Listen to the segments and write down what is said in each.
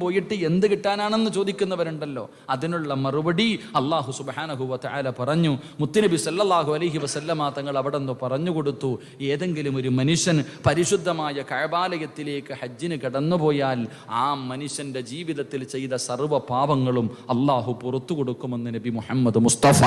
പോയിട്ട് എന്ത് കിട്ടാനാണെന്ന് ചോദിക്കുന്നവരുണ്ടല്ലോ. അതിനുള്ള മറുപടി അള്ളാഹു സുബാനഹുവ തആല പറഞ്ഞു. മുത്തുനബി സല്ലാഹു അലഹി വസല്ലമ തങ്ങൾ അവിടെ നിന്ന് പറഞ്ഞു കൊടുത്തു. ഏതെങ്കിലും ഒരു മനുഷ്യൻ പരിശുദ്ധമായ കഴബാലയത്തിലേക്ക് ഹജ്ജിന് കടന്നുപോയാൽ ആ മനുഷ്യന്റെ ജീവിതത്തിൽ ചെയ്ത സർവ പാപങ്ങളും അള്ളാഹു പുറത്തു കൊടുക്കുമെന്ന് നബി മുഹമ്മദ് മുസ്തഫ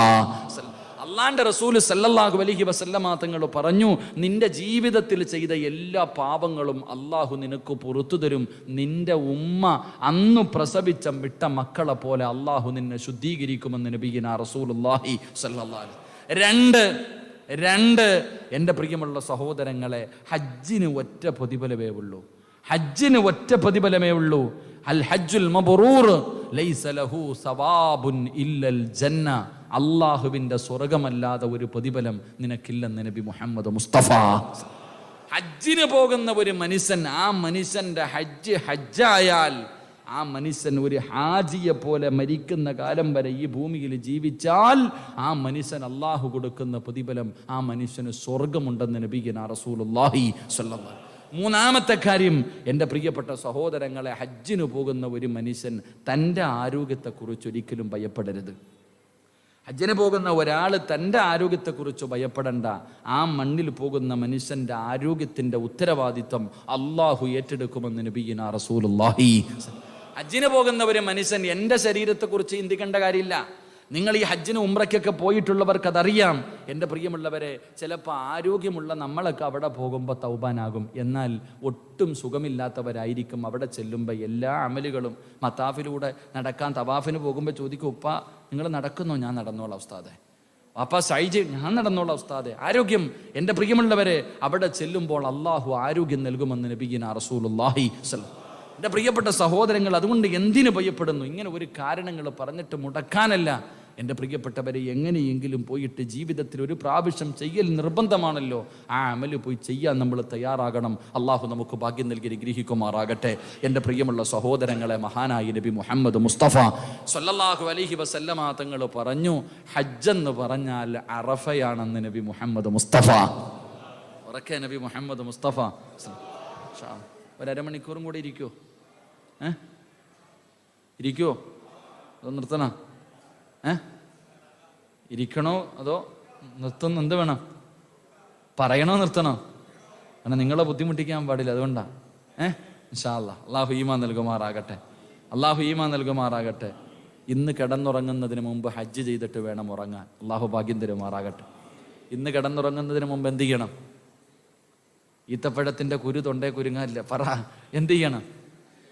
സല്ല- അള്ളാന്റെ റസൂൽ സല്ലല്ലാഹു അലഹി വസല്ലമ തങ്ങൾ പറഞ്ഞു നിന്റെ ജീവിതത്തിൽ ചെയ്ത എല്ലാ പാപങ്ങളും അള്ളാഹു നിനക്ക് പുറത്തു തരും. നിന്റെ ഉമ്മ അന്ന് പ്രസവിച്ച വിട്ട മക്കളെ പോലെ അള്ളാഹു നിന്നെ ശുദ്ധീകരിക്കുമെന്ന് നബീന റസൂലുള്ളാഹി സല്ലല്ലാഹു രണ്ട് രണ്ട് എന്റെ പ്രിയമുള്ള സഹോദരങ്ങളെ ഹജ്ജിന് ഒറ്റ പ്രതിഫലമേ ഉള്ളൂ. ഹജ്ജിന് ഒറ്റ പ്രതിഫലമേ ഉള്ളൂ. അൽ ഹജ്ജുൽ മബറൂർ ലൈസ ലഹു സവാബുൻ ഇല്ലൽ ജന്ന. അള്ളാഹുവിന്റെ സ്വർഗമല്ലാതെ ഒരു പ്രതിഫലം നിനക്കില്ലെന്ന് നബി മുഹമ്മദ് മുസ്തഫ. ഹജ്ജിന് പോകുന്ന ഒരു മനുഷ്യൻ ആ മനുഷ്യന്റെ ഹജ്ജ് ഹജ്ജായാൽ ആ മനുഷ്യൻ ഒരു ഹാജിയെ പോലെ മരിക്കുന്ന കാലം വരെ ഈ ഭൂമിയിൽ ജീവിച്ചാൽ ആ മനുഷ്യൻ അള്ളാഹു കൊടുക്കുന്ന പ്രതിഫലം ആ മനുഷ്യന് സ്വർഗമുണ്ടെന്ന് നബീന റസൂലുള്ളാഹി സ്വല്ലല്ലാഹു മൂന്നാമത്തെ കാര്യം എന്റെ പ്രിയപ്പെട്ട സഹോദരങ്ങളെ ഹജ്ജിന് പോകുന്ന ഒരു മനുഷ്യൻ തന്റെ ആരോഗ്യത്തെക്കുറിച്ച് ഒരിക്കലും ഭയപ്പെടരുത്. ഹജ്ജിന് പോകുന്ന ഒരാൾ തന്റെ ആരോഗ്യത്തെക്കുറിച്ച് ഭയപ്പെടണ്ട. ആ മണ്ണിൽ പോകുന്ന മനുഷ്യന്റെ ആരോഗ്യത്തിന്റെ ഉത്തരവാദിത്വം അള്ളാഹു ഏറ്റെടുക്കുമെന്ന് നബീന റസൂലുള്ളാഹി. ഹജ്ജിന് പോകുന്ന ഒരു മനുഷ്യൻ എന്റെ ശരീരത്തെക്കുറിച്ച് ചിന്തിക്കേണ്ട കാര്യമില്ല. നിങ്ങൾ ഈ ഹജ്ജിന് ഉമ്രയ്ക്കൊക്കെ പോയിട്ടുള്ളവർക്ക് അതറിയാം. എന്റെ പ്രിയമുള്ളവരെ ചിലപ്പോൾ ആരോഗ്യമുള്ള നമ്മളൊക്കെ അവിടെ പോകുമ്പോൾ തൗബാനാകും. എന്നാൽ ഒട്ടും സുഖമില്ലാത്തവരായിരിക്കും അവിടെ ചെല്ലുമ്പോൾ എല്ലാ അമലുകളും. മത്താഫിലൂടെ നടക്കാൻ തവാഫിന് പോകുമ്പോൾ ചോദിക്കും ഉപ്പ നിങ്ങൾ നടക്കുന്നോ? ഞാൻ നടന്നോളാം ഉസ്താദെ. അപ്പ സൈജ് ഞാൻ നടന്നോളാം ഉസ്താദെ. ആരോഗ്യം എന്റെ പ്രിയമുള്ളവരെ അവിടെ ചെല്ലുമ്പോൾ അള്ളാഹു ആരോഗ്യം നൽകുമെന്ന് നബീന റസൂലുള്ളാഹി സ്വല്ലം എന്റെ പ്രിയപ്പെട്ട സഹോദരങ്ങൾ അതുകൊണ്ട് എന്തിനു ഭയപ്പെടുന്നു? ഇങ്ങനെ ഒരു കാരണങ്ങൾ പറഞ്ഞിട്ട് മുടക്കാനല്ല. എന്റെ പ്രിയപ്പെട്ടവരെ എങ്ങനെയെങ്കിലും പോയിട്ട് ജീവിതത്തിൽ ഒരു പ്രാവശ്യം ചെയ്യൽ നിർബന്ധമാണല്ലോ. ആ അമൽ പോയി ചെയ്യാൻ നമ്മൾ തയ്യാറാകണം. അള്ളാഹു നമുക്ക് ഭാഗ്യം നൽകി ഗ്രഹിക്കുമാറാകട്ടെ എന്റെ പ്രിയമുള്ള സഹോദരങ്ങളെ മഹാനായ നബി മുഹമ്മദ് മുസ്തഫ സൊല്ലാഹു അലഹി വസല്ലമ തങ്ങൾ പറഞ്ഞു ഹജ്ജെന്ന് പറഞ്ഞാൽ അറഫയാണെന്ന് നബി മുഹമ്മദ് മുസ്തഫ. ഉറക്കെ നബി മുഹമ്മദ് മുസ്തഫ. ഒരമണിക്കൂറും കൂടി ഇരിക്കുമോ ഏ? ഇരിക്കുമോ നിർത്തണോ? ഏ? ഇരിക്കണോ അതോ നിർത്തുന്ന എന്ത് വേണം? പറയണോ നിർത്തണോ? കാരണം നിങ്ങളെ ബുദ്ധിമുട്ടിക്കാൻ പാടില്ല അതുകൊണ്ടാണ് ഏ? ഇൻഷാല്ല അള്ളാഹു ഈമാ നൽകുമാറാകട്ടെ. അള്ളാഹു ഈമാ നൽകുമാറാകട്ടെ. ഇന്ന് കിടന്നുറങ്ങുന്നതിന് മുമ്പ് ഹജ്ജ് ചെയ്തിട്ട് വേണം ഉറങ്ങാൻ. അള്ളാഹു ഭാഗ്യം തരുമാറാകട്ടെ. ഇന്ന് കിടന്നുറങ്ങുന്നതിന് മുമ്പ് എന്ത് ചെയ്യണം? ഈത്തപ്പഴത്തിന്റെ കുരു തൊണ്ടേ കുരുങ്ങാനില്ല. പറ എന്ത് ചെയ്യണം?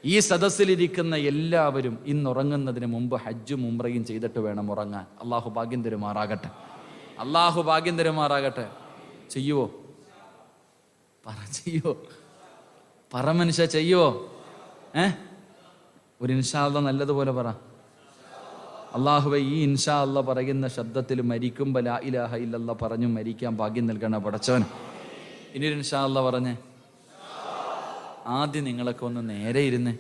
ഈ സദസ്സിലിരിക്കുന്ന എല്ലാവരും ഇന്ന് ഉറങ്ങുന്നതിന് മുമ്പ് ഹജ്ജും ഉമ്രയും ചെയ്തിട്ട് വേണം ഉറങ്ങാൻ. അള്ളാഹു ഭാഗ്യം തരുമാറാകട്ടെ. അള്ളാഹു ഭാഗ്യം തരുമാറാകട്ടെ. ചെയ്യുവോ? പറ ചെയ്യുവോ? പറ മനുഷ്യ ചെയ്യുവോ? ഏ? ഒരു ഇൻഷാല്ല നല്ലതുപോലെ പറ. അള്ളാഹുവെ ഈ ഇൻഷാ അല്ല പറയുന്ന ശബ്ദത്തിൽ മരിക്കുമ്പോൾ ലാ ഇലാഹ ഇല്ലല്ല പറഞ്ഞു മരിക്കാൻ ഭാഗ്യം നൽകണ പടച്ചവൻ. ഇനി ഒരു ഇൻഷാ അല്ല പറഞ്ഞേ. ആദ്യം നിങ്ങളൊക്കെ ഒന്ന് നേരെ ഇരുന്ന്.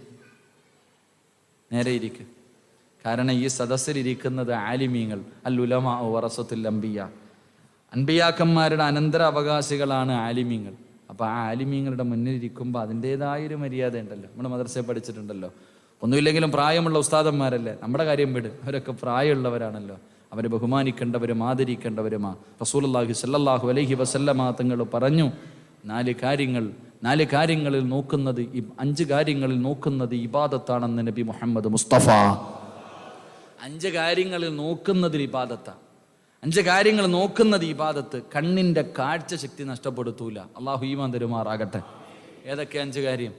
നേരെ ഇരിക്കുക കാരണം ഈ സദസ്സിലിരിക്കുന്നത് ആലിമീങ്ങൾ അല്ലുലമ വറസത്തുൽ അൻപിയാക്കന്മാരുടെ അൻബിയാക്കന്മാരുടെ അനന്തര അവകാശികളാണ് ആലിമീങ്ങൾ. അപ്പൊ ആ ആലിമീങ്ങളുടെ മുന്നിൽ ഇരിക്കുമ്പോൾ അതിന്റെതായൊരു മര്യാദ ഉണ്ടല്ലോ നമ്മുടെ മദ്രസയെ പഠിച്ചിട്ടുണ്ടല്ലോ. ഒന്നുമില്ലെങ്കിലും പ്രായമുള്ള ഉസ്താദന്മാരല്ലേ? നമ്മുടെ കാര്യം വിട്. അവരൊക്കെ പ്രായമുള്ളവരാണല്ലോ. അവരെ ബഹുമാനിക്കേണ്ടവരും ആദരിക്കേണ്ടവരുമാ. റസൂലുള്ളാഹി സല്ലാഹു അലൈഹി വസല്ലമ തങ്ങൾ പറഞ്ഞു നാല് കാര്യങ്ങൾ നാല് കാര്യങ്ങളിൽ നോക്കുന്നത് അഞ്ച് കാര്യങ്ങളിൽ നോക്കുന്നത് ഇബാദത്താണെന്ന് നബി മുഹമ്മദ് മുസ്തഫ. അഞ്ച് കാര്യങ്ങളിൽ നോക്കുന്നതിൽ ഇബാദത്താണ് അഞ്ച് കാര്യങ്ങൾ നോക്കുന്നത് ഇബാദത്ത് കണ്ണിന്റെ കാഴ്ച ശക്തി നഷ്ടപ്പെടുത്തൂല. അള്ളാഹു ഈമാൻ തരുമാറാകട്ടെ. ഏതൊക്കെ അഞ്ച് കാര്യം?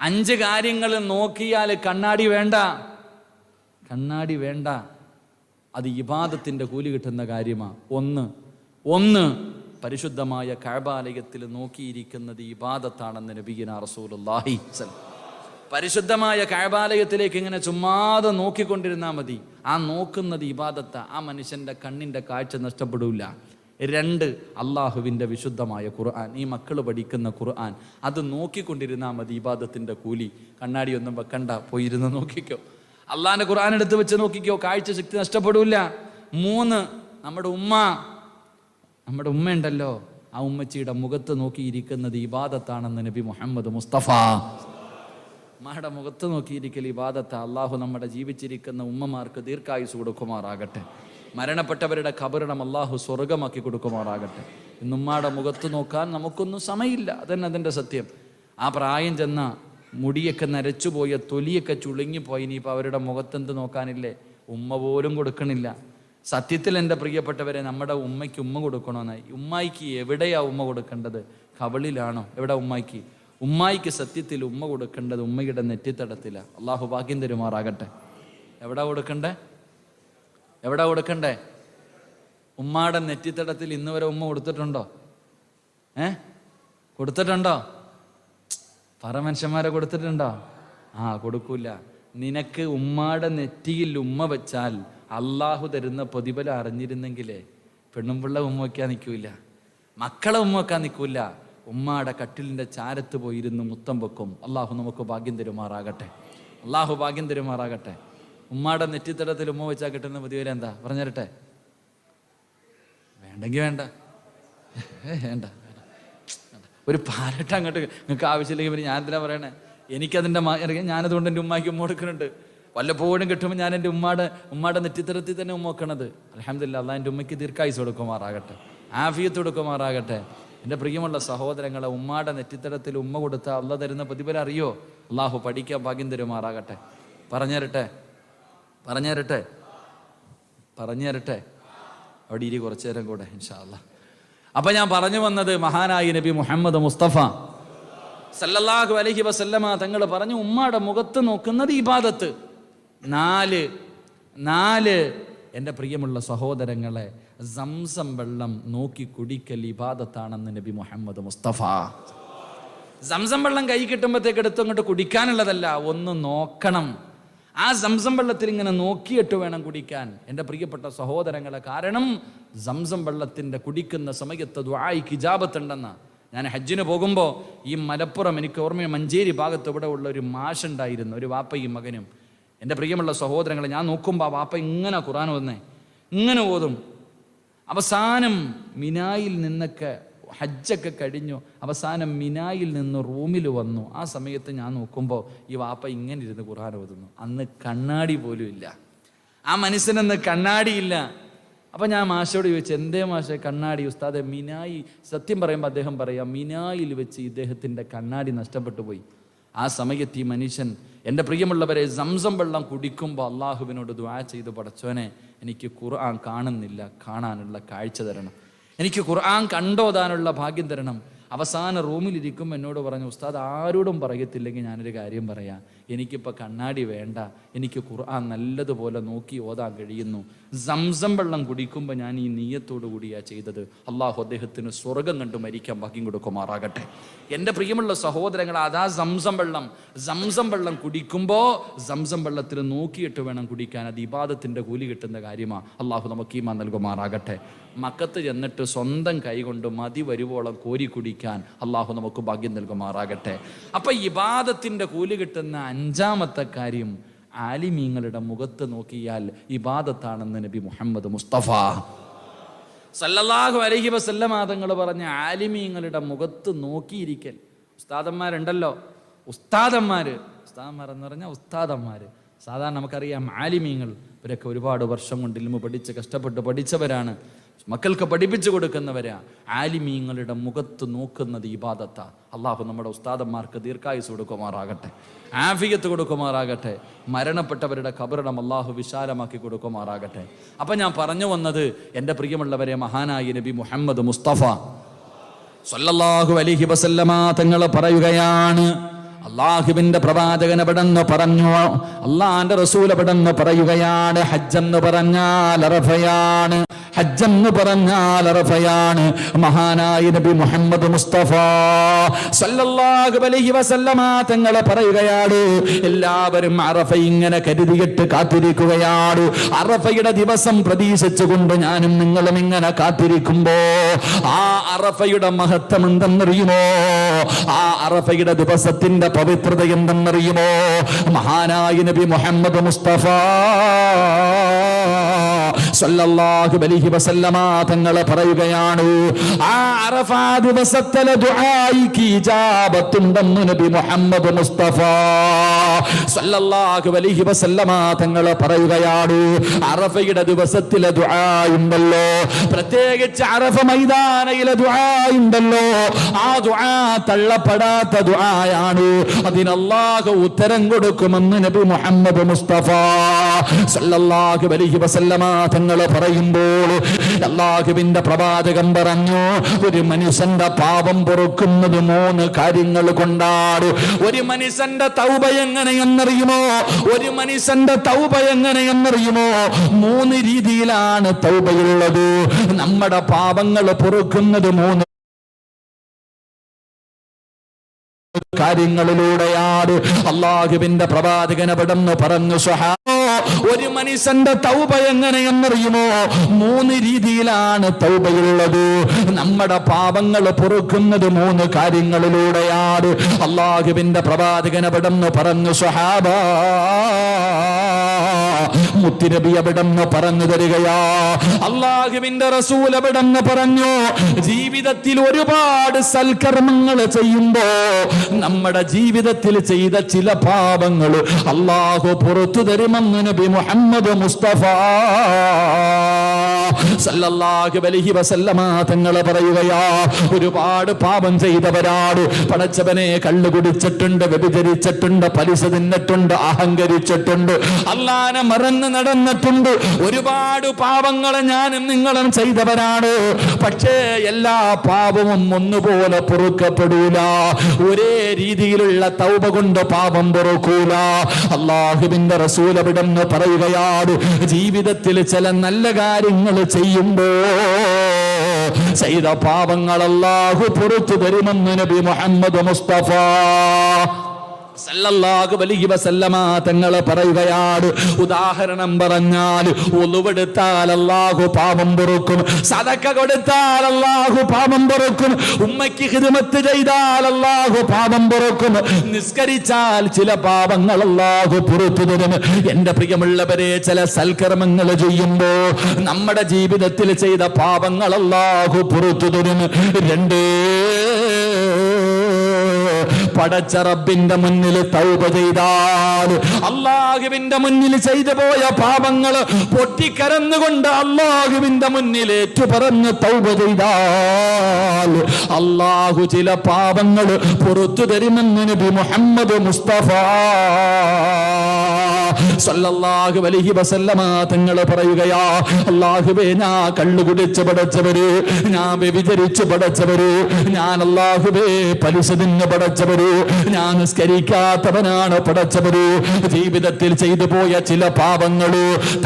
അഞ്ച് കാര്യങ്ങൾ നോക്കിയാൽ കണ്ണാടി വേണ്ട. കണ്ണാടി വേണ്ട. അത് ഇബാദത്തിന്റെ കൂലി കിട്ടുന്ന കാര്യമാ. ഒന്ന് ഒന്ന് പരിശുദ്ധമായ കഴബാലയത്തിൽ നോക്കിയിരിക്കുന്നത് ഇബാദത്താണെന്ന് നബീന സ്വല്ലം. പരിശുദ്ധമായ കഴബാലയത്തിലേക്ക് ഇങ്ങനെ ചുമ്മാതെ നോക്കിക്കൊണ്ടിരുന്നാൽ മതി. ആ നോക്കുന്നത് ഇബാദത്ത ആ മനുഷ്യന്റെ കണ്ണിന്റെ കാഴ്ച നഷ്ടപ്പെടില്ല രണ്ട് അള്ളാഹുവിന്റെ വിശുദ്ധമായ ഖുർആൻ. ഈ മക്കൾ പഠിക്കുന്ന ഖുർആൻ. അത് നോക്കിക്കൊണ്ടിരുന്നാൽ മതി ഇബാദത്തിന്റെ കൂലി. കണ്ണാടി ഒന്നും വെക്കണ്ട. പോയിരുന്ന് നോക്കിക്കോ. അള്ളാഹിന്റെ ഖുർആൻ എടുത്ത് വെച്ച് നോക്കിക്കോ. കാഴ്ച ശക്തി നഷ്ടപ്പെടില്ല മൂന്ന് നമ്മുടെ ഉമ്മ നമ്മുടെ ഉമ്മയുണ്ടല്ലോ ആ ഉമ്മച്ചിയുടെ മുഖത്ത് നോക്കിയിരിക്കുന്നത് ഇബാദത്താണെന്ന് നബി മുഹമ്മദ് മുസ്തഫ. ഉമ്മയുടെ മുഖത്ത് നോക്കിയിരിക്കൽ ഇബാദത്ത്. അള്ളാഹു നമ്മുടെ ജീവിച്ചിരിക്കുന്ന ഉമ്മമാർക്ക് ദീർഘായുസ് കൊടുക്കുമാറാകട്ടെ. മരണപ്പെട്ടവരുടെ ഖബറിടം അള്ളാഹു സ്വർഗമാക്കി കൊടുക്കുമാറാകട്ടെ. ഇന്ന് ഉമ്മയുടെ മുഖത്ത് നോക്കാൻ നമുക്കൊന്നും സമയമില്ല. അതന്നെ അതിന്റെ സത്യം. ആ പ്രായം ചെന്ന മുടിയൊക്കെ നരച്ചുപോയ തൊലിയൊക്കെ ചുളുങ്ങിപ്പോയി. ഇനിയിപ്പോൾ അവരുടെ മുഖത്തെന്ത് നോക്കാനില്ലേ? ഉമ്മ പോലും കൊടുക്കണില്ല. സത്യത്തിൽ എന്റെ പ്രിയപ്പെട്ടവരെ നമ്മുടെ ഉമ്മയ്ക്ക് ഉമ്മ കൊടുക്കണമെന്നായി ഉമ്മായിക്ക് എവിടെയാ ഉമ്മ കൊടുക്കേണ്ടത്? കവളിലാണോ? എവിടെ ഉമ്മായിക്ക്? ഉമ്മായിക്ക് സത്യത്തിൽ ഉമ്മ കൊടുക്കേണ്ടത് ഉമ്മയുടെ നെറ്റിത്തടത്തില. അള്ളാഹു ഭാഗ്യം തരുമാറാകട്ടെ. എവിടെ കൊടുക്കണ്ടേ? എവിടെ കൊടുക്കണ്ടേ? ഉമ്മാടെ നെറ്റിത്തടത്തിൽ ഇന്ന് വരെ ഉമ്മ കൊടുത്തിട്ടുണ്ടോ? ഏ? കൊടുത്തിട്ടുണ്ടോ? പറ മനുഷ്യന്മാരെ കൊടുത്തിട്ടുണ്ടോ? ആ കൊടുക്കൂല. നിനക്ക് ഉമ്മാടെ നെറ്റിയിൽ ഉമ്മ വെച്ചാൽ അള്ളാഹു തരുന്ന പ്രതിഫലം അറിഞ്ഞിരുന്നെങ്കിലേ പെണ്ണും പിള്ള ഉമ്മ വയ്ക്കാൻ നിൽക്കൂല. മക്കളെ ഉമ്മ വയ്ക്കാൻ നിൽക്കൂല. ഉമ്മാടെ കട്ടിലിന്റെ ചാരത്ത് പോയിരുന്ന് മുത്തം വെക്കും. അള്ളാഹു നമുക്ക് ഭാഗ്യം തരുമാറാകട്ടെ. അള്ളാഹു ഭാഗ്യം തരുമാറാകട്ടെ. ഉമ്മാടെ നെറ്റിത്തടത്തിൽ ഉമ്മ വെച്ചാൽ കിട്ടുന്ന പ്രതിഫലം എന്താ? പറഞ്ഞുതരട്ടെ. വേണ്ടെങ്കിൽ വേണ്ട. വേണ്ട. ഒരു പാലട്ട് അങ്ങോട്ട് നിങ്ങൾക്ക് ആവശ്യമില്ലെങ്കിൽ പിന്നെ ഞാൻ എന്തിനാ പറയണേ? എനിക്കതിന്റെ ഞാനതുകൊണ്ട് എന്റെ ഉമ്മയ്ക്ക് ഉമ്മ കൊടുക്കുന്നുണ്ട്. വല്ലപ്പോഴും കിട്ടുമ്പോൾ ഞാൻ എന്റെ ഉമ്മാടെ ഉമ്മാടെ നെറ്റിത്തരത്തിൽ തന്നെ ഉമ്മ വെക്കണത്. അലഹമില്ല അല്ല എന്റെ ഉമ്മയ്ക്ക് ദീർഘായുസ് കൊടുക്കുമാറാകട്ടെ. ആഫിയത്ത് കൊടുക്കുമാറാകട്ടെ. എന്റെ പ്രിയമുള്ള സഹോദരങ്ങളെ ഉമ്മാടെ നെറ്റിത്തരത്തിൽ ഉമ്മ കൊടുത്ത അല്ല തരുന്ന പ്രതിഫലം അറിയോ? അള്ളാഹു പഠിക്കാൻ ഭാഗ്യം തരുമാറാകട്ടെ. പറഞ്ഞുതരട്ടെ പറഞ്ഞുതരട്ടെ പറഞ്ഞുതരട്ടെ അവിടെ ഇരി കുറച്ചു നേരം കൂടെ ഇൻഷാല്ല അപ്പൊ ഞാൻ പറഞ്ഞു വന്നത് മഹാനായി നബി മുഹമ്മദ് മുസ്തഫ സല്ലല്ലാഹു അലഹി വസല്ലമ തങ്ങൾ പറഞ്ഞു ഉമ്മയുടെ മുഖത്ത് നോക്കുന്നത് ഇബാദത്ത്. നാല് നാല്. എന്റെ പ്രിയമുള്ള സഹോദരങ്ങളെ സംസം വെള്ളം നോക്കി കുടിക്കൽ ഇബാദത്താണെന്ന് നബി മുഹമ്മദ് മുസ്തഫ. സംസം വെള്ളം കൈ കിട്ടുമ്പോഴത്തേക്ക് എടുത്ത് അങ്ങോട്ട് കുടിക്കാനുള്ളതല്ല ഒന്ന് നോക്കണം. ആ സംസം വെള്ളത്തിൽ ഇങ്ങനെ നോക്കിയിട്ട് വേണം കുടിക്കാൻ. എന്റെ പ്രിയപ്പെട്ട സഹോദരങ്ങളെ കാരണം സംസം വെള്ളത്തിന്റെ കുടിക്കുന്ന സമയത്ത് ദ്വായിക്ക് ഇജാബത്തുണ്ടെന്ന. ഞാൻ ഹജ്ജിന് പോകുമ്പോൾ ഈ മലപ്പുറം എനിക്ക് ഓർമ്മ മഞ്ചേരി ഭാഗത്ത് ഇവിടെ ഉള്ള ഒരു മാഷുണ്ടായിരുന്നു ഒരു വാപ്പയും മകനും. എന്റെ പ്രിയമുള്ള സഹോദരങ്ങളെ ഞാൻ നോക്കുമ്പോൾ ആ വാപ്പ ഇങ്ങനെ ഖുറാൻ ഓതുന്നേ. ഇങ്ങനെ ഓതും. അവസാനം മിനായിൽ നിന്നൊക്കെ ഹജ്ജൊക്കെ കഴിഞ്ഞു. അവസാനം മിനായിൽ നിന്ന് റൂമിൽ വന്നു. ആ സമയത്ത് ഞാൻ നോക്കുമ്പോൾ ഈ വാപ്പ ഇങ്ങനെ ഇരുന്ന് ഖുർആൻ ഓതുന്നു. അന്ന് കണ്ണാടി പോലും ഇല്ല. ആ മനുഷ്യനന്ന് കണ്ണാടിയില്ല അപ്പൊ ഞാൻ മാഷോട് ചോദിച്ചു എന്തേ മാഷെ കണ്ണാടി? ഉസ്താദെ മിനായി സത്യം പറയുമ്പോൾ അദ്ദേഹം പറയാം മിനായിൽ വെച്ച് ഇദ്ദേഹത്തിന്റെ കണ്ണാടി നഷ്ടപ്പെട്ടു പോയി. ആ സമയത്ത് ഈ മനുഷ്യൻ എന്റെ പ്രിയമുള്ളവരെ സംസം വെള്ളം കുടിക്കുമ്പോൾ അള്ളാഹുവിനോട് ദ്വാ ചെയ്ത് പടച്ചോനെ എനിക്ക് ഖുർആൻ കാണുന്നില്ല കാണാനുള്ള കാഴ്ച തരണം. എനിക്ക് ഖുർആൻ കണ്ടോതാനുള്ള ഭാഗ്യം തരണം. അവസാന റൂമിലിരിക്കും എന്നോട് പറഞ്ഞു ഉസ്താദ് ആരോടും പറയത്തില്ലെങ്കിൽ ഞാനൊരു കാര്യം പറയാം. എനിക്കിപ്പോൾ കണ്ണാടി വേണ്ട. എനിക്ക് ഖുർആൻ നല്ലതുപോലെ നോക്കി ഓതാൻ കഴിയുന്നു. സംസം വെള്ളം കുടിക്കുമ്പോൾ ഞാൻ ഈ നീയത്തോടു കൂടിയാ ചെയ്തത്. അള്ളാഹു അദ്ദേഹത്തിന് സ്വർഗം കണ്ടു മരിക്കാൻ ഭാഗ്യം കൊടുക്കുമാറാകട്ടെ. എന്റെ പ്രിയമുള്ള സഹോദരങ്ങൾ അതാ സംസം വെള്ളം. സംസം വെള്ളം കുടിക്കുമ്പോൾ സംസം വെള്ളത്തിൽ നോക്കിയിട്ട് വേണം കുടിക്കാൻ. അത് ഇബാദത്തിന്റെ കൂലി കിട്ടുന്ന കാര്യമാണ് അള്ളാഹു നമുക്ക് ഈമാ നൽകുമാറാകട്ടെ. മക്കത്ത് ചെന്നിട്ട് സ്വന്തം കൈകൊണ്ട് മതി വരുവോളം കോരി കുടിക്കാൻ അള്ളാഹു നമുക്ക് ഭാഗ്യം നൽകുമാറാകട്ടെ. അപ്പൊ ഇബാദത്തിന്റെ കൂലി കിട്ടുന്ന അഞ്ചാമത്തെ കാര്യം ആലിമീങ്ങളുടെ മുഖത്ത് നോക്കിയാൽ ഇബാദത്താണെന്ന് നബി മുഹമ്മദ് മുസ്തഫ. സല്ലല്ലാഹു അലഹി വസല്ലമാതങ്ങൾ പറഞ്ഞ ആലിമീങ്ങളുടെ മുഖത്ത് നോക്കിയിരിക്കൽ. ഉസ്താദന്മാരുണ്ടല്ലോ? ഉസ്താദന്മാർ ഉസ്താദന്മാർ എന്ന് പറഞ്ഞാൽ ഉസ്താദന്മാർ സാധാരണ നമുക്കറിയാം ആലിമീങ്ങൾ ഇവരൊക്കെ ഒരുപാട് വർഷം കൊണ്ട് ഇൽമ പഠിച്ച് കഷ്ടപ്പെട്ട് പഠിച്ചവരാണ്. മക്കൾക്ക് പഠിപ്പിച്ചു കൊടുക്കുന്നവരാ. ആലിമീങ്ങളുടെ മുഖത്ത് നോക്കുന്നത് ഇബാദത്ത. അള്ളാഹു നമ്മുടെ ഉസ്താദന്മാർക്ക് ദീർഘായുസ് കൊടുക്കുമാറാകട്ടെ. ആഫിയത്ത് കൊടുക്കുമാറാകട്ടെ. മരണപ്പെട്ടവരുടെ കബറിടം അള്ളാഹു വിശാലമാക്കി കൊടുക്കുമാറാകട്ടെ. അപ്പം ഞാൻ പറഞ്ഞു വന്നത് എന്റെ പ്രിയമുള്ളവരെ മഹാനായി നബി മുഹമ്മദ് മുസ്തഫ സല്ലല്ലാഹു അലിഹി വസല്ലമ തങ്ങൾ പറയുകയാണ്. അള്ളാഹുവിന്റെ പ്രവാചകൻ എവിടെന്ന് പറഞ്ഞു? അള്ളാന്റെ റസൂൽ എവിടെന്ന് പറയുകയാണ്? ഹജ്ജെന്ന് പറഞ്ഞാൽ അറഫയാണ്. ഹജ്ജെന്ന് പറഞ്ഞാൽ അറഫയാണ്. മഹാനായ നബി മുഹമ്മദ് മുസ്തഫ സല്ലല്ലാഹു അലൈഹി വസല്ലമ തങ്ങളെ പറയുകയാണ് എല്ലാവരും അറഫ ഇങ്ങനെ കരുതിയിട്ട് കാത്തിരിക്കുകയാണ്. അറഫയുടെ ദിവസം പ്രതീക്ഷിച്ചുകൊണ്ട് ഞാനും നിങ്ങളും ഇങ്ങനെ കാത്തിരിക്കുമ്പോ ആ അറഫയുടെ മഹത്വം എന്തെന്നറിയുമോ? ആ അറഫയുടെ ദിവസത്തിന്റെ പവിത്രത എന്തെന്നറിയുമോ? മഹാനായ നബി മുഹമ്മദ് മുസ്തഫ സല്ലല്ലാഹു അലൈഹി വസല്ലമ തങ്ങൾ പറയുകയാണ് ആ അറഫാ നബി മുഹമ്മദ് മുസ്തഫ സല്ലല്ലാഹു അലൈഹി വസല്ലമ തങ്ങൾ പറയുകയാണ് അറഫയുടെ ദിവസത്തിലെ ദുആ ഉണ്ടല്ലോ പ്രത്യേകിച്ച് അറഫ മൈതാനയിലെ ദുആ ഉണ്ടല്ലോ ആ ദുആ തള്ളപ്പെടാത്ത ദുആയാണ് അതിന് ഉത്തരം കൊടുക്കുമെന്ന് നബി മുഹമ്മദ് മുസ്തഫ സല്ലല്ലാഹു അലൈഹി വസല്ലമ തങ്ങൾ പറയുമ്പോൾ അല്ലാഹുവിന്റെ പ്രവാചകം പറഞ്ഞു ഒരു മനുഷ്യന്റെ പാപം പൊറുക്കുന്നത് മൂന്ന് കാര്യങ്ങൾ കൊണ്ടാണ്. ഒരു മനുഷ്യന്റെ തൗബ എങ്ങനെയെന്നറിയുമോ? ഒരു മനുഷ്യന്റെ തൗബ എങ്ങനെയെന്നറിയുമോ? മൂന്ന് രീതിയിലാണ് തൗബയുള്ളത്. നമ്മുടെ പാപങ്ങൾ പൊറുക്കുന്നത് മൂന്ന് കാര്യങ്ങളിലൂടെയാണ് അള്ളാഹുവിന്റെ പ്രവാചകനെ അവിടെന്ന് പറഞ്ഞു സ്വഹാബോ ഒരു മനുഷ്യന്റെ തൗബ എങ്ങനെയെന്നറിയുമോ? മൂന്ന് രീതിയിലാണ് തൗബയുള്ളത്. നമ്മുടെ പാപങ്ങൾ പൊറുക്കുന്നത് മൂന്ന് കാര്യങ്ങളിലൂടെയാണ്. അള്ളാഹുവിന്റെ പ്രവാചകനെ അവിടെന്ന് പറഞ്ഞു സ്വഹാബ മുത്തിനബി അവിടെന്ന് പറഞ്ഞു തരികയാ. അള്ളാഹുവിന്റെ റസൂൽ അവിടെന്ന് പറഞ്ഞു ജീവിതത്തിൽ ഒരുപാട് സൽക്കർമ്മങ്ങൾ ചെയ്യുമ്പോ നമ്മുടെ ജീവിതത്തിൽ ചെയ്ത ചില പാപങ്ങൾ അള്ളാഹു പുറത്തു തരുമെന്ന് നബി മുഹമ്മദ് മുസ്തഫ. സല്ലല്ലാഹു അലൈഹി വസല്ലമ പറയുകയാ ഒരുപാട് പാപം ചെയ്തവരാട് പടച്ചവനെ കള്ളു കുടിച്ചിട്ടുണ്ട് വ്യഭിചരിച്ചിട്ടുണ്ട് പലിശ തിന്നിട്ടുണ്ട് അഹങ്കരിച്ചിട്ടുണ്ട് അല്ലാനെ മറന്ന് നടന്നിട്ടുണ്ട്. ഒരുപാട് പാപങ്ങൾ ഞാനും നിങ്ങളും ചെയ്തവരാണ്. പക്ഷേ എല്ലാ പാപവും ഒന്നുപോലെ പൊറുക്കപ്പെടൂല. ഒരേ രീതിയിലുള്ള തൗപ കൊണ്ട് പാപം പൊറുക്കൂല. അള്ളാഹുവിന്റെ റസൂൽ അവിടെന്ന് പറയുകയാണ് ജീവിതത്തിൽ ചില നല്ല കാര്യങ്ങൾ ചെയ്യുമ്പോ ചെയ്ത പാപങ്ങൾ അല്ലാഹു പുറത്തു തരുമെന്ന് നബി മുഹമ്മദ് മുസ്തഫ തങ്ങൾ പറയുകയാണ്. ഉദാഹരണം പറഞ്ഞാൽ ഒളിവെടുത്താൽ അല്ലാഹു പാപം പൊറുക്കും. സതക്ക കൊടുത്താൽ അല്ലാഹു പാപം പൊറുക്കും. ഉമ്മയ്ക്ക് ഹിദ്മത്ത് ചെയ്താൽ അല്ലാഹു പാപം പൊറുക്കും. നിസ്കരിച്ചാൽ ചില പാപങ്ങൾ അല്ലാഹു പുറത്തു തരും. എന്റെ പ്രിയമുള്ളവരെ ചില സൽക്കർമ്മങ്ങൾ ചെയ്യുമ്പോ നമ്മുടെ ജീവിതത്തിൽ ചെയ്ത പാപങ്ങൾ അല്ലാഹു പുറത്തു തരും. രണ്ടേ പടച്ച റബ്ബിന്റെ മുന്നിൽ തൗബ ചെയ്താൽ അള്ളാഹുവിന്റെ മുന്നിൽ ചെയ്തു പോയ പാപങ്ങൾ പൊട്ടിക്കരന്നുകൊണ്ട് അള്ളാഹുവിന്റെ മുന്നിൽ ഏറ്റുപറഞ്ഞ് തൗബ ചെയ്താൽ അള്ളാഹു ചില പാപങ്ങൾ പുറത്തു തരുമെന്ന് നബി മുഹമ്മദ് മുസ്തഫ സല്ലല്ലാഹു അലൈഹി വസല്ലമ തങ്ങൾ പറയുകയാ അല്ലാഹുവേ ഞാൻ കള്ളു കുടിച്ച് പടച്ചവര് ഞാൻ വ്യഭിചരിച്ചു പടച്ചവര് ഞാൻ അല്ലാഹുവേ പലിശ തിന്ന് പടച്ചവര് ഞാൻ നിസ്കരിക്കാത്തവനാണ് പടച്ചവര്. ജീവിതത്തിൽ ചെയ്തു പോയ ചില പാപങ്ങൾ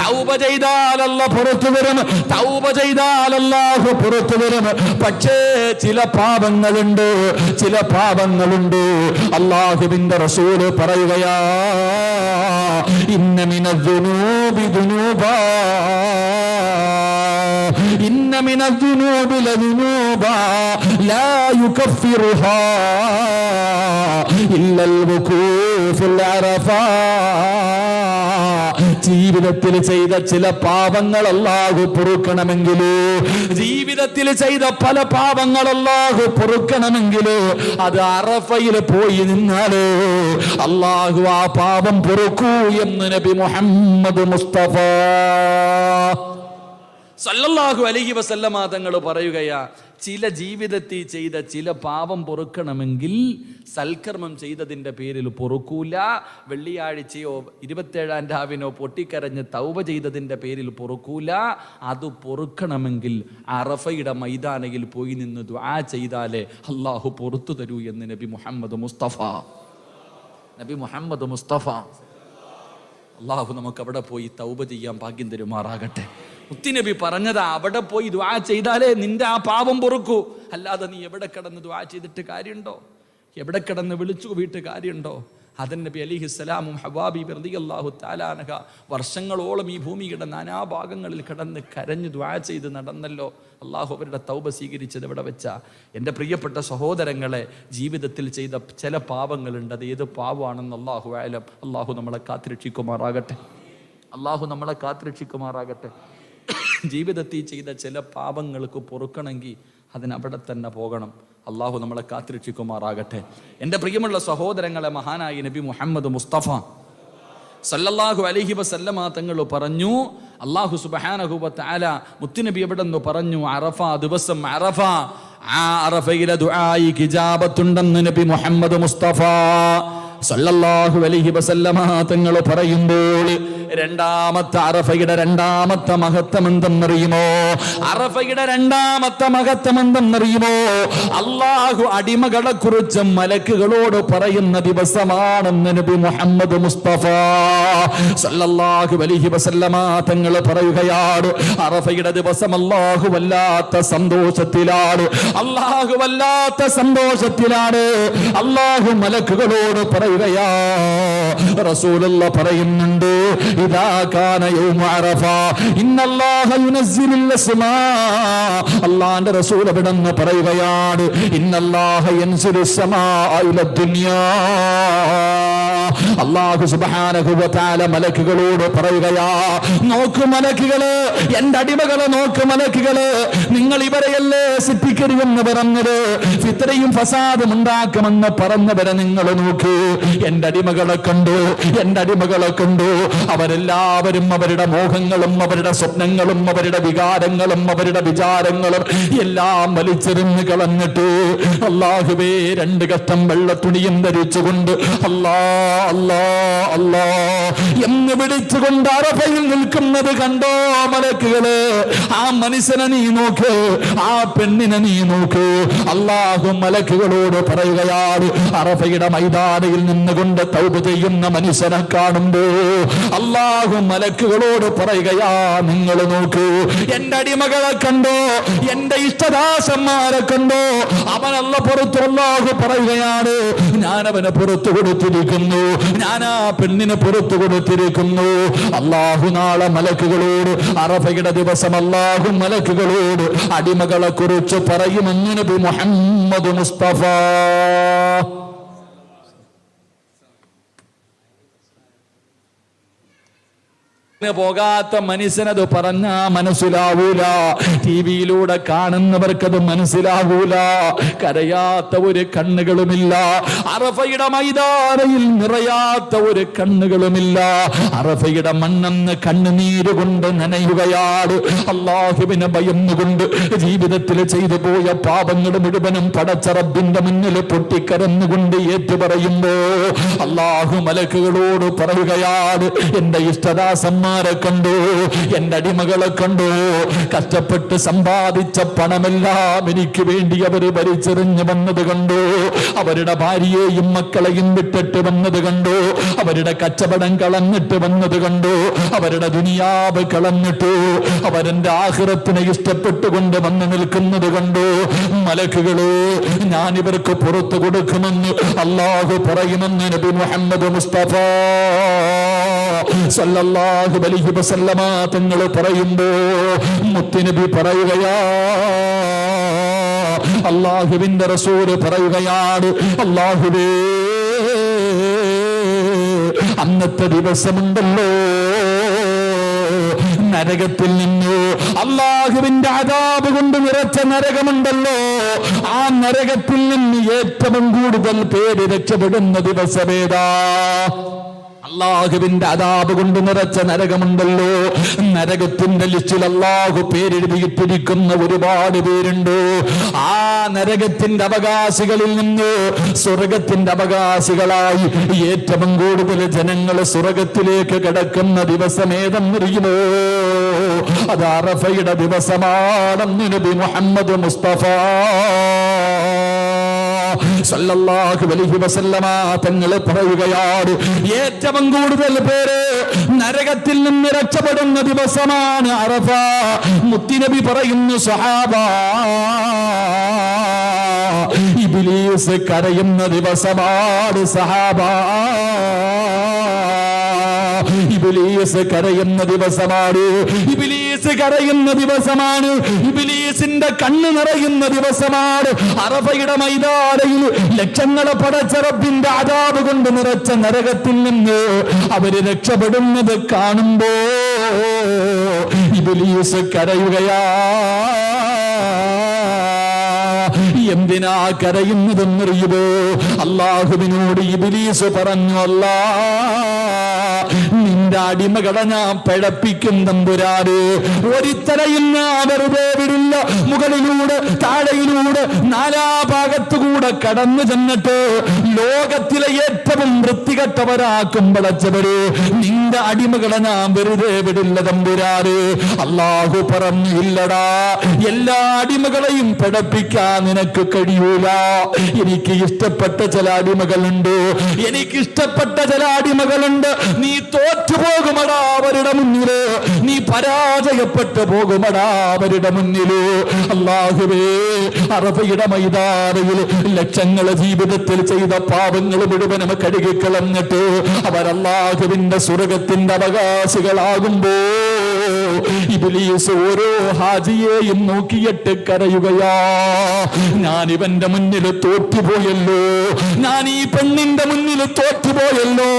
തൗബ ചെയ്താലല്ല പുറത്തു വരും തൗബ ചെയ്താലല്ലാഹു പുറത്തു വരും. പക്ഷേ ചില പാപങ്ങളുണ്ട് ചില പാപങ്ങളുണ്ട്. അള്ളാഹുവിന്റെ റസൂൽ പറയുകയാ إن من الذنوب ذنوبا. إن من الذنوب لذنوبا. لا يكفرها إلا البكور في العرفات ജീവിതത്തിൽ ചെയ്ത ചില പാപങ്ങൾ അല്ലാഹു പൊറുക്കണമെങ്കിലോ? ജീവിതത്തിൽ ചെയ്ത പല പാപങ്ങൾ അല്ലാഹു പൊറുക്കണമെങ്കിലോ? അത് അറഫയിൽ പോയി നിന്നാലോ? അല്ലാഹു ആ പാപം പൊറുക്കൂ എന്ന് നബി മുഹമ്മദ് മുസ്തഫ. സല്ലല്ലാഹു അലൈഹി വസല്ലമ തങ്ങൾ പറയുകയാ ചില ജീവിതത്തിൽ ചെയ്ത ചില പാപം പൊറുക്കണമെങ്കിൽ സൽക്കർമ്മം ചെയ്തതിന്റെ പേരിൽ പൊറുക്കൂല. വെള്ളിയാഴ്ചയോ ഇരുപത്തേഴാം രാവിനോ പൊട്ടിക്കരഞ്ഞ് തൗവ ചെയ്തതിന്റെ പേരിൽ പൊറുക്കൂല. അത് പൊറുക്കണമെങ്കിൽ അറഫയുടെ മൈതാനയിൽ പോയി നിന്ന് ദുആ ചെയ്താലേ അള്ളാഹു പൊറത്തു തരൂ എന്ന് നബി മുഹമ്മദ് മുസ്തഫ. നബി മുഹമ്മദ് മുസ്തഫ. അള്ളാഹു നമുക്ക് അവിടെ പോയി തൗബ ചെയ്യാൻ ഭാഗ്യം തരുമാറാകട്ടെ. മുത്തിനബി പറഞ്ഞതാ അവിടെ പോയി ദ്വാ ചെയ്താലേ നിന്റെ ആ പാപം പൊറുക്കൂ. അല്ലാതെ നീ എവിടെ കിടന്ന് ദ്വാ ചെയ്തിട്ട് കാര്യമുണ്ടോ? എവിടെ കിടന്ന് വിളിച്ചു വീട്ട് കാര്യമുണ്ടോ? അതൻ നബി അലിഹി സ്വലാമും ഹവാബി വെറുതെ അള്ളാഹു താലാനഹ വർഷങ്ങളോളം ഈ ഭൂമിയുടെ നാനാഭാഗങ്ങളിൽ കിടന്ന് കരഞ്ഞു ദ്വാ ചെയ്ത് നടന്നല്ലോ. അള്ളാഹു അവരുടെ തൗബ സ്വീകരിച്ചത് ഇവിടെ വെച്ച? എന്റെ പ്രിയപ്പെട്ട സഹോദരങ്ങളെ ജീവിതത്തിൽ ചെയ്ത ചില പാപങ്ങളുണ്ട്. അത് ഏത് പാവമാണെന്ന് അള്ളാഹു ആയാലും അള്ളാഹു നമ്മളെ കാത്തിരക്ഷിക്കുമാറാകട്ടെ. അള്ളാഹു നമ്മളെ കാത്തിരക്ഷിക്കുമാറാകട്ടെ. ജീവിതത്തിൽ ചെയ്ത ചില പാപങ്ങൾക്ക് പൊറുക്കണമെങ്കിൽ അതിനവിടെ തന്നെ പോകണം. അള്ളാഹു നമ്മളെ കാത്തിരക്ഷിക്കുമാറാകട്ടെ. എന്റെ പ്രിയമുള്ള സഹോദരങ്ങളെ മഹാനായി നബി മുഹമ്മദ് മുസ്തഫ സല്ലല്ലാഹു അലൈഹി വസല്ലമ തങ്ങൾ പറഞ്ഞു അള്ളാഹു സുബ്ഹാനഹു വതആല മുത്തുനബി എവിടെ നിന്ന് പറഞ്ഞു അറഫ ദിവസം അറഫ. ആ ഇജാബത്തുണ്ടെന്ന് നബി മുഹമ്മദ് മുസ്തഫ സല്ലല്ലാഹു അലഹി വസല്ലമ തങ്ങൾ പറയുമ്പോൾ രണ്ടാമത്തെ അറഫയുടെ രണ്ടാമത്തെ മഹത്വം എന്തെന്നറിയുമോ? അറഫയുടെ രണ്ടാമത്തെ മഹത്വം എന്തെന്നറിയുമോ? അള്ളാഹു അടിമകളെ കുറിച്ച് മലക്കുകളോട് പറയുന്ന ദിവസമാണെന്ന് നബി മുഹമ്മദ് മുസ്തഫ സല്ലല്ലാഹു അലൈഹി വസല്ലമ തങ്ങൾ പറയുകയാണ്. അറഫയുടെ ദിവസം അള്ളാഹു വല്ലാത്ത സന്തോഷത്തിലാണ്. അള്ളാഹു വല്ലാത്ത സന്തോഷത്തിലാണ്. അള്ളാഹു മലക്കുകളോട് പറയുകയാ. റസൂലുള്ള പറയുന്നുണ്ട് ഇതാ കാന യൗമ അറഫ ഇന്നല്ലാഹ യുനസ്സിലുൽ അസ്മാ. അല്ലാഹുവിന്റെ റസൂൽ അവിടെന്ന് പറയുകയാണ് ഇന്നല്ലാഹ إن الله ينزل ദുനിയാ. إلى സുബ്ഹാനഹു അള്ളാഹു സുബാനകുബത്താല മലക്കുകളോട് പറയുകയാ നോക്ക് മലക്കുകൾ എന്റെ അടിമകളെ നോക്ക് മലക്കുകൾ. നിങ്ങൾ ഇവരെയല്ലേ സിദ്ധിക്കരുതെന്ന് പറഞ്ഞത്? ഫിത്രയും ഫസാദും ഉണ്ടാക്കുമെന്ന് പറഞ്ഞവരെ നിങ്ങൾ നോക്ക്. എന്റെ അടിമകളെ കണ്ടു എന്റെ അടിമകളെ കണ്ടു. അവരെല്ലാവരും അവരുടെ മോഹങ്ങളും അവരുടെ സ്വപ്നങ്ങളും അവരുടെ വികാരങ്ങളും അവരുടെ വിചാരങ്ങളും എല്ലാം വലിച്ചെറിഞ്ഞ് കളഞ്ഞിട്ട് അള്ളാഹുവേ രണ്ട് കഷ്ടം വെള്ളത്തുണിയും ധരിച്ചുകൊണ്ട് അല്ലാ അല്ലാ അല്ലാ എന്ന് വിളിച്ചുകൊണ്ട് അറഫയിൽ നിൽക്കുന്നത് കണ്ടോ മലക്കുകൾ? ആ മനുഷ്യനെ നീ നോക്ക് ആ പെണ്ണിനെ നീ നോക്ക്. അള്ളാഹു മലക്കുകളോട് പറയുകയാണ് അറഫയുടെ മൈതാനയിൽ നിന്നുകൊണ്ട് തൗപ് ചെയ്യുന്ന മനുഷ്യനെ കാണുമ്പോ അള്ളാഹു മലക്കുകളോട് പറയുകയാ നിങ്ങൾ നോക്കൂ എന്റെ അടിമകളെ കണ്ടോ എന്റെ ഇഷ്ടദാസന്മാരെ കണ്ടോ അവനല്ല പുറത്തു അള്ളാഹു പറയുകയാണ് ഞാൻ അവനെ പുറത്തു കൊടുത്തിരിക്കുന്നു ഞാൻ ആ പെണ്ണിനെ പുറത്തു കൊടുത്തിരിക്കുന്നു അള്ളാഹു നാളെ മലക്കുകളോട് അറഫയുടെ ദിവസം അള്ളാഹു മലക്കുകളോട് അടിമകളെ കുറിച്ച് പറയുമെന്ന് നബി മുഹമ്മദ് മുസ്തഫ. പോകാത്ത മനുഷ്യനത് പറഞ്ഞാ മനസ്സിലാവൂല. ടി വിയിലൂടെ കാണുന്നവർക്കത് മനസ്സിലാവൂല. കരയാത്ത ഒരു കണ്ണുകളുമില്ല. അറഫയുടെ മൈതാനയിൽ നിറയാത്ത ഒരു കണ്ണുകളുമില്ല. അറഫയുടെ മണ്ണെന്ന് കണ്ണുനീര് കൊണ്ട് നനയുകയാണ്. അള്ളാഹുവിനെ ഭയന്നുകൊണ്ട് ജീവിതത്തിൽ ചെയ്തു പോയ പാപങ്ങൾ മുഴുവനും പടച്ചറബിന്റെ മുന്നിൽ പൊട്ടിക്കരന്നുകൊണ്ട് ഏറ്റു പറയുമ്പോ അള്ളാഹു മലക്കുകളോട് പറയുകയാണ് എന്റെ ഇഷ്ടദാസന്മാരെ കണ്ടു എന്റെ അടിമകളെ കണ്ടു. കഷ്ടപ്പെട്ട് സമ്പാദിച്ച പണമെല്ലാം എനിക്ക് വേണ്ടി അവർ വലിച്ചെറിഞ്ഞു വന്നത് കണ്ടു. അവരുടെ ഭാര്യയെയും മക്കളെയും വിട്ടിട്ട് വന്നത് കണ്ടു. അവരുടെ കച്ചവടം കളഞ്ഞിട്ട് വന്നത് കണ്ടു. അവരുടെ ദുനിയാവ് കളഞ്ഞിട്ടു. അവരെന്റെ ആഹ്റത്തിനെ ഇഷ്ടപ്പെട്ടുകൊണ്ട് വന്നു നിൽക്കുന്നത് കണ്ടു. മലക്കുകൾ ഞാൻ ഇവർക്ക് പുറത്തു കൊടുക്കുമെന്ന് അള്ളാഹു പറയുമെന്ന് നബി മുഹമ്മദ് മുസ്തഫ സല്ലല്ലാഹു അലൈഹി വസല്ലമ തങ്ങൾ പറയുമ്പോ മുത്തുനബി പറയുകയാ അള്ളാഹുവിന്റെ റസൂൽ പറയുകയാണ് അള്ളാഹുവേ അന്നത്തെ ദിവസമുണ്ടല്ലോ നരകത്തിൽ നിന്ന് അള്ളാഹുവിന്റെ അതാപ് കൊണ്ട് നിറച്ച നരകമുണ്ടല്ലോ ആ നരകത്തിൽ നിന്ന് ഏറ്റവും കൂടുതൽ പേര് രക്ഷപ്പെടുന്ന ദിവസമേതാ? അള്ളാഹുവിന്റെ അതാപ് കൊണ്ട് നിറച്ച നരകമുണ്ടല്ലോ. നരകത്തിന്റെ ലിസ്റ്റിൽ അള്ളാഹു പേരെഴുതിയിട്ടിരിക്കുന്ന ഒരുപാട് പേരുണ്ട്. ആ നരകത്തിന്റെ അവകാശികളിൽ നിന്ന് സ്വർഗത്തിന്റെ അവകാശികളായി ഏറ്റവും കൂടുതൽ ജനങ്ങൾ സ്വർഗത്തിലേക്ക് കിടക്കുന്ന ദിവസം ഏതെന്നറിയുമോ? അത് അറഫയുടെ ദിവസമാണെന്ന് നബി മുഹമ്മദ് മുസ്തഫ. സല്ലല്ലാഹു അലൈഹി വസല്ലമ തങ്ങൾ പറയുകയാണ് ഏറ്റവും കൂടുതൽ പേര് നരകത്തിൽ നിന്ന് രക്ഷപ്പെടുന്ന ദിവസമാണ് അറഫ. മുത്തിനബി പറയുന്നു സഹാബ ഇബിലീസ് കരയുന്ന ദിവസമാണ് സഹാബ. ഇബിലീസ് കരയുന്ന ദിവസമാണ്. ഇബിലീസ് കരയുന്ന ദിവസമാണ്. ഇബിലീസിന്റെ കണ്ണ് നിറയുന്ന ദിവസമാണ്. അറഫയുടെ മൈതാനയിൽ ലക്ഷങ്ങളെ പടച്ച റബ്ബിന്റെ ആദാബ് കൊണ്ട് നിറച്ച നരകത്തിൽ നിന്ന് അവർ രക്ഷപ്പെടുന്നത് കാണുമ്പോ ഇബിലീസ് കരയുകയാ. എന്തിനാ കരയുന്നതെന്നറിയുമോ? അള്ളാഹുവിനോട് ഇബിലീസ് പറഞ്ഞു അല്ലാ നിന്റെ അടിമകളെ ഞാൻ പിഴപ്പിക്കും തമ്പുരാറ് ഒരുത്തരയും ഞാൻ വെറുതെ വിടില്ല. മുകളിലൂടെ താഴയിലൂടെ നാലാ ഭാഗത്തുകൂടെ കടന്നു ചെന്നിട്ട് ലോകത്തിലെ ഏറ്റവും വൃത്തികെട്ടവരാക്കും പടച്ചവര് നിന്റെ അടിമകളെ ഞാൻ വെറുതെ വിടില്ല തമ്പുരാറ് അള്ളാഹു പറഞ്ഞു ഇല്ലടാ എല്ലാ അടിമകളെയും പഠിപ്പിക്കാൻ നിനക്ക് കഴിയൂല. എനിക്ക് ഇഷ്ടപ്പെട്ട ചില അടിമകളുണ്ട് എനിക്ക് ഇഷ്ടപ്പെട്ട ചില അടിമകളുണ്ട്. നീ തോറ്റുപോകുമടാ അവരുടെ മുന്നിൽ. നീ പരാജയപ്പെട്ടു പോകുമടാ അവരുടെ മുന്നിൽ. അള്ളാഹുവേ അറബയുടെ മൈതാനയിൽ ലക്ഷങ്ങളെ ജീവിതത്തിൽ ചെയ്ത പാപങ്ങൾ മുഴുവനും കഴുകിക്കളഞ്ഞിട്ട് അവരല്ലാഹുവിന്റെ സ്വർഗത്തിന്റെ അവകാശികളാകുമ്പോ ഇബിലീസ് ഓരോ ഹാജിയെയും നോക്കിയിട്ട് കരയുകയാ. ഞാൻ ഇവന്റെ മുന്നിൽ തോറ്റുപോയല്ലോ. ഞാൻ ഈ പെണ്ണിന്റെ മുന്നിൽ തോറ്റുപോയല്ലോ.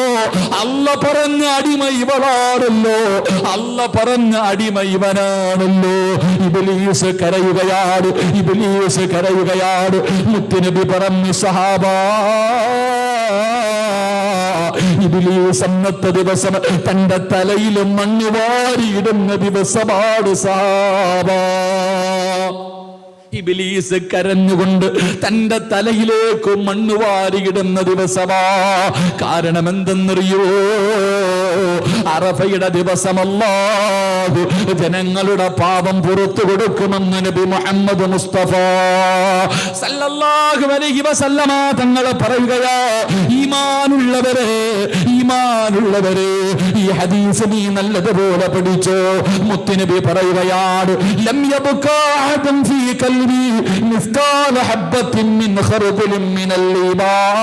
അല്ല പറഞ്ഞ അടിമ ഇവളാണല്ലോ. അല്ല പറഞ്ഞ അടിമ ഇവനാണല്ലോ. ഇബിലീസ് കരയുകയാണ്. ഇബിലീസ് കരയുകയാണ്. മുത്തുനബി പറഞ്ഞു സഹാബാ ഇബിലീസ് അന്നത്തെ ദിവസം തന്റെ തലയിൽ മണ്ണ് വാരിയിടുന്ന ദിവസമാണ് സാബ. ഇബിലീസ് കരഞ്ഞുകൊണ്ട് തന്റെ തലയിലേക്ക് മണ്ണ് വാരിയിടുന്ന ദിവസമാ. കാരണം എന്തെന്നറിയോ അറഫയുടെ ദിവസമല്ലാഹു. ജനങ്ങളുടെ പാപം പുറത്തു കൊടുക്കുമെന്ന് നബി മുഹമ്മദ് മുസ്തഫ. സല്ലല്ലാഹു അലൈഹി വസല്ലമ തങ്ങൾ പറയുകയാ ഈമാനുള്ളവരെ ഈമാനുള്ളവരെ ഈ ഹദീസ് നീ നല്ലതുപോലെ പഠിച്ചോ. മുത്തുനബി പറയുകയാണ് ലം യബ്കാ ഫീ أمري مثقال حبة من خردل من الإيمان.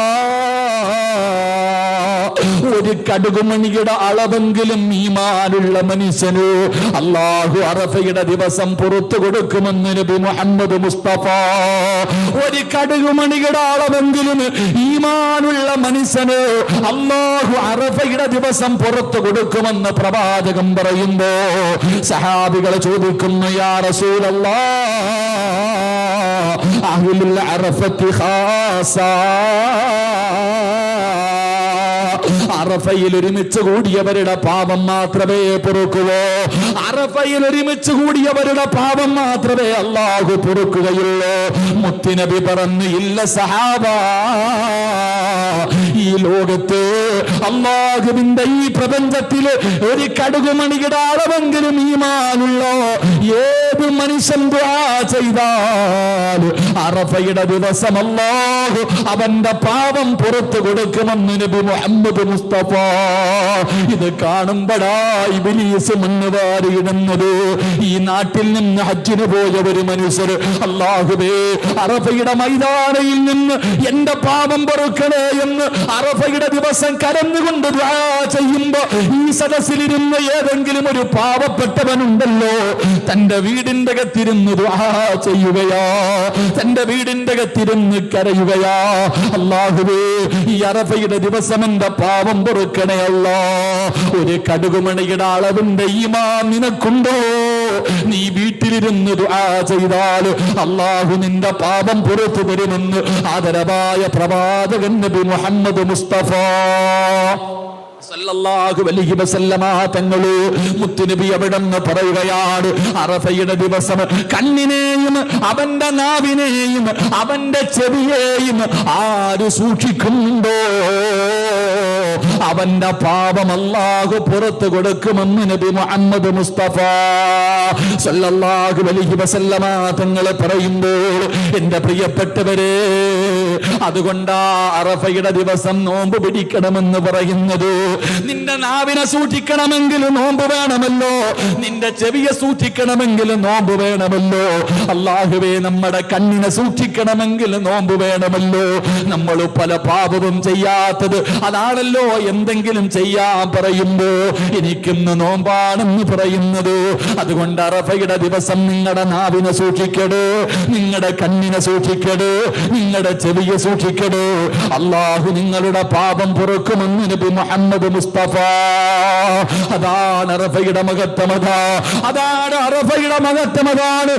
ഒരു കടുകുമണിയുടെ അളവെങ്കിലും ഈമാനുള്ള മനുഷ്യന്. അള്ളാഹു അറഫയുടെ ദിവസം പുറത്തു കൊടുക്കുമെന്ന് നബി മുഹമ്മദ് മുസ്തഫ. ഒരു കടുകുമണിയുടെ അളവെങ്കിലും ഈമാനുള്ള മനുഷ്യന്. അള്ളാഹു അറഫയുടെ ദിവസം പുറത്തു കൊടുക്കുമെന്ന് പ്രവാചകം പറയുമ്പോ സഹാബികൾ ചോദിക്കുന്നു യാ റസൂലല്ലാ അഹ്ലുൽ അറഫത്തി ഖാസാ. അറഫയിൽ ഒരുമിച്ച് കൂടിയവരുടെ പാപം മാത്രമേ പൊറുക്കുവോ? അറഫയിൽ ഒരുമിച്ച് കൂടിയവരുടെ പാപം മാത്രമേ അള്ളാഹു പൊറുക്കുകയുള്ളൂ. മുത്തിനബി പറഞ്ഞു ഇല്ല സഹാബ ഈ ലോകത്ത് അള്ളാഹുവിന്റെ ഈ പ്രപഞ്ചത്തിൽ ഒരു കടുകുമണിയുടെ അളവെങ്കിലും ഈമാനുള്ളോ ഏത് മനുഷ്യൻ ചെയ്താൽ അറഫയുടെ ദിവസം അല്ലാഹു അവന്റെ പാപം പുറത്തു കൊടുക്കുമെന്ന് നബി മുഹമ്മദ് മുസ്തഫ. ഇത് കാണുമ്പോഴാ ഇബിലീസ് മണ്ണ് വാരിയിടുന്നത് ഈ നാട്ടിൽ നിന്ന് ഹജ്ജിന് പോയ ഒരു മനുഷ്യർ അള്ളാഹുബേ അറഫയുടെ മൈതാനയിൽ നിന്ന് എന്റെ പാപം പൊറുക്കണേ എന്ന് അറഫയുടെ ദിവസം കരന്നുകൊണ്ട് ചെയ്യുമ്പോ ഈ സദസ്സിലിരുന്ന് ഏതെങ്കിലും ഒരു പാവപ്പെട്ടവനുണ്ടല്ലോ. തന്റെ വീടിന്റെ കത്തിരുന്ന് ചെയ്യുകയാ. തന്റെ വീടിന്റെ കത്തിരുന്ന് കരയുകയാ. അല്ലാഹുവേ ഈ അറഫയുടെ ദിവസം എന്റെ പാവം പൊറുക്കണേ അല്ല. ഒരു കടുകുമണിയുടെ അളവിന്റെ ഈമാ നിനക്കുണ്ടോ? നീ വീട്ടിലിരുന്ന് ദുആ ചെയ്താൽ അള്ളാഹു നിന്റെ പാപം പുറത്തു തരുമെന്ന് ആദരവായ പ്രവാചകൻ നബി മുഹമ്മദ് മുസ്തഫ. തങ്ങൾ മുത്തുനബി അവിടെന്ന് പറയുകയാണ് അറഫയുടെ ദിവസം കണ്ണിനെയും അവന്റെ നാവിനെയും അവന്റെ ചെവിയെയും ആര് സൂക്ഷിക്കുന്നുണ്ടോ? അവന്റെ പാപം അല്ലാഹു പുറത്തു കൊടുക്കുമെന്ന് നബി മുഹമ്മദ് മുസ്തഫ സല്ലല്ലാഹു അലൈഹി വസല്ലമ തങ്ങൾ പറയുമ്പോൾ എന്റെ പ്രിയപ്പെട്ടവരെ അതുകൊണ്ടാ അറഫയുടെ ദിവസം നോമ്പ് പിടിക്കണമെന്ന് പറയുന്നത്. നിന്റെ നാവിനെ സൂക്ഷിക്കണമെങ്കിൽ നോമ്പ് വേണമല്ലോ. നിന്റെ ചെവിയെ സൂക്ഷിക്കണമെങ്കിൽ നോമ്പ് വേണമല്ലോ. അള്ളാഹുവേ നമ്മുടെ കണ്ണിനെ സൂക്ഷിക്കണമെങ്കിൽ നോമ്പ് വേണമല്ലോ. നമ്മൾ പല പാപവും ചെയ്യാത്തത് അതാണല്ലോ എന്തെങ്കിലും ചെയ്യാൻ പറയുമ്പോ എനിക്കിന്ന് നോമ്പാണെന്ന് പറയുന്നത്. അതുകൊണ്ട് അറഫയുടെ ദിവസം നിങ്ങളുടെ നാവിനെ സൂക്ഷിക്കടോ നിങ്ങളുടെ കണ്ണിനെ സൂക്ഷിക്കടോ നിങ്ങളുടെ ചെവിയെ സൂക്ഷിക്കണേ. അള്ളാഹു നിങ്ങളുടെ പാപം പുറക്കുമെന്ന് നബി മുഹമ്മദ് മുസ്തഫ. അതാണ് അറഫയുടെ മകത്തമത അതാണ് അറഫയുടെ മഹത്വമതാണ്